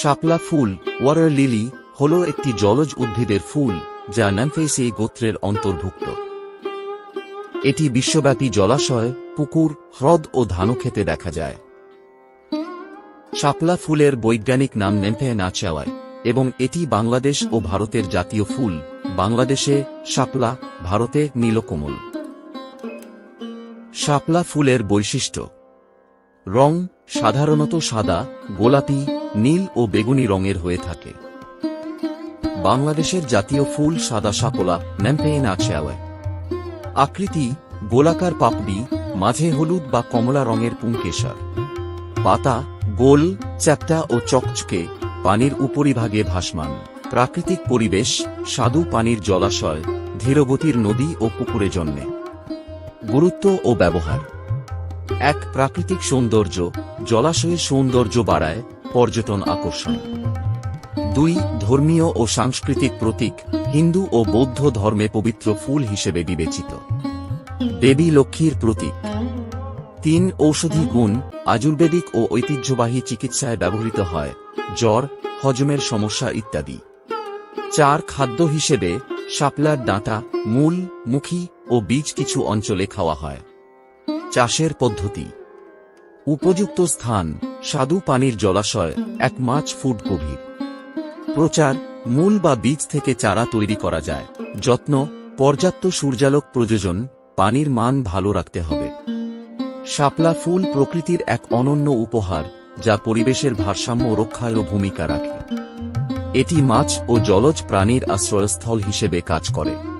শাপলা ফুল, water lily, হল একটি জলজ উদ্ভিদের ফুল, যা ন্যামফেসি গোত্রের অন্তর্ভুক্ত। এটি বিশ্বব্যাপী জলাশয়, পুকুর, হ্রদ ও ধানক্ষেতে দেখা যায়। শাপলা ফুলের বৈজ্ঞানিক নাম নেম্পে নাচাওয়ায় এবং এটি বাংলাদেশ ও ভারতের জাতীয় ফুল, বাংলাদেশে শাপলা, ভারতে নীলকমল। শাপলা ফুলের বৈশিষ্ট্য, রং সাধারণত সাদা, গোলাপি, নীল ও বেগুনি রঙের হয়ে থাকে। বাংলাদেশের জাতীয় ফুল সাদা শাপলা ন্যাম্পেইন আছেয়াওয়ায় আকৃতি, গোলাকার পাপড়ি, মাঝে হলুদ বা কমলা রঙের পুংকেশর। পাতা, গোল, চ্যাপ্টা ও চকচকে, পানির উপরিভাগে ভাসমান। প্রাকৃতিক পরিবেশ স্বাদু পানির জলাশয়, ধীরগতির নদী ও পুকুরে জন্মে। গুরুত্ব ও ব্যবহার। এক প্রাকৃতিক সৌন্দর্য, জলাশয়ের সৌন্দর্য বাড়ায় পর্যটন আকর্ষণ। দুই, ধর্মীয় ও সাংস্কৃতিক প্রতীক, হিন্দু ও বৌদ্ধ ধর্মে পবিত্র ফুল হিসেবে বিবেচিত। দেবী লক্ষ্মীর প্রতীক। তিন, ঔষধি গুণ, আয়ুর্বেদিক ও ঐতিহ্যবাহী চিকিৎসায় ব্যবহৃত হয়, জ্বর, হজমের সমস্যা ইত্যাদি। চার, খাদ্য হিসেবে শাপলার ডাঁটা, মূল, মুখী ও বীজ কিছু অঞ্চলে খাওয়া হয়। চাষের পদ্ধতি। উপযুক্ত স্থান স্বাদু পানির জলাশয়, এক মাছ ফুট গভীর। প্রচার, মূল বা বীজ থেকে চারা তৈরি করা যায়। যত্ন, পর্যাপ্ত সূর্যালোক প্রযোজন, পানির মান ভালো রাখতে হবে। শাপলা ফুল প্রকৃতির এক অনন্য উপহার, যা পরিবেশের ভারসাম্য রক্ষায়ও ভূমিকা রাখে। এটি মাছ ও জলজ প্রাণীর আশ্রয়স্থল হিসেবে কাজ করে।